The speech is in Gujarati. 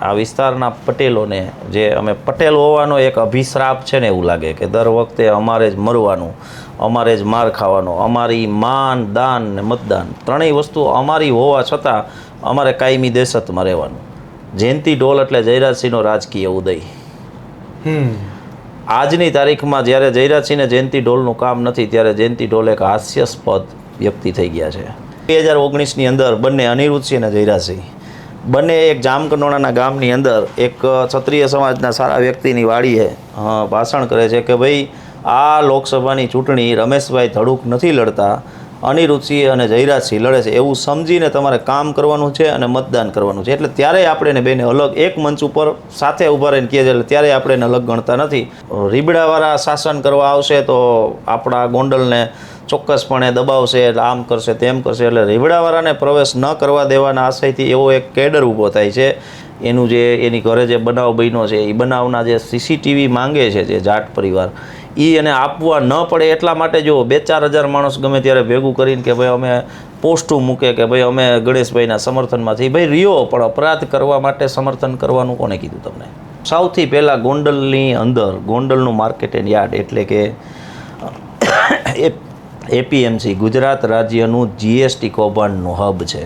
આ વિસ્તારના પટેલોને જે અમે પટેલ હોવાનો એક અભિશ્રાપ છે ને એવું લાગે કે દર વખતે અમારે જ મરવાનું અમારે જ માર ખાવાનો અમારી માન દાન ને મતદાન ત્રણેય વસ્તુ અમારી હોવા છતાં અમારે કાયમી દેશતમાં રહેવાનું. જયંતિ ઢોલ એટલે જયરાજસિંહનો રાજકીય ઉદય. આજની તારીખમાં જ્યારે જયરાજસિંહને જયંતિ ઢોલનું કામ નથી ત્યારે જયંતિ ઢોલ એક હાસ્યાસ્પદ વ્યક્તિ થઈ ગયા છે. બે હજાર ઓગણીસની અંદર બંને અનિરુદ્ધસિંહ અને જયરાજસિંહ. બંને એક જામકંડોળાના ગામની અંદર એક ક્ષત્રિય સમાજના સારા વ્યક્તિની વાડીએ ભાષણ કરે છે કે ભાઈ આ લોકસભાની ચૂંટણી રમેશભાઈ ધડુક નથી લડતા અનિરુદ્ધસિંહ અને જયરાજસિંહ લડે છે. એવું સમજીને તમારે કામ કરવાનું છે અને મતદાન કરવાનું છે. એટલે ત્યારે આપણે એને બેને અલગ એક મંચ ઉપર સાથે ઊભા રહીને કહે છે. એટલે ત્યારે આપણે એને અલગ ગણતા નથી. રીબડાવાળા શાસન કરવા આવશે તો આપણા ગોંડલને ચોક્કસપણે દબાવશે. એટલે આમ કરશે તેમ કરશે. એટલે રીબડાવાળાને પ્રવેશ ન કરવા દેવાના આશયથી એવો એક કેડર ઊભો થાય છે. એનું જે એની ઘરે જે બનાવ બન્યો છે, એ બનાવના જે સીસીટીવી માંગે છે જે જાટ પરિવાર એ એને આપવા ન પડે એટલા માટે જો બે ચાર હજાર માણસ ગમે ત્યારે ભેગું કરીને કે ભાઈ અમે પોસ્ટું મૂકે કે ભાઈ અમે ગણેશભાઈના સમર્થનમાંથી ભાઈ રહ્યો, પણ અપરાધ કરવા માટે સમર્થન કરવાનું કોને કીધું તમને? સૌથી પહેલાં ગોંડલની અંદર, ગોંડલનું માર્કેટ એન્ડ યાર્ડ એટલે કે એપીએમસી, ગુજરાત રાજ્યનું જીએસટી કૌભાંડનું હબ છે.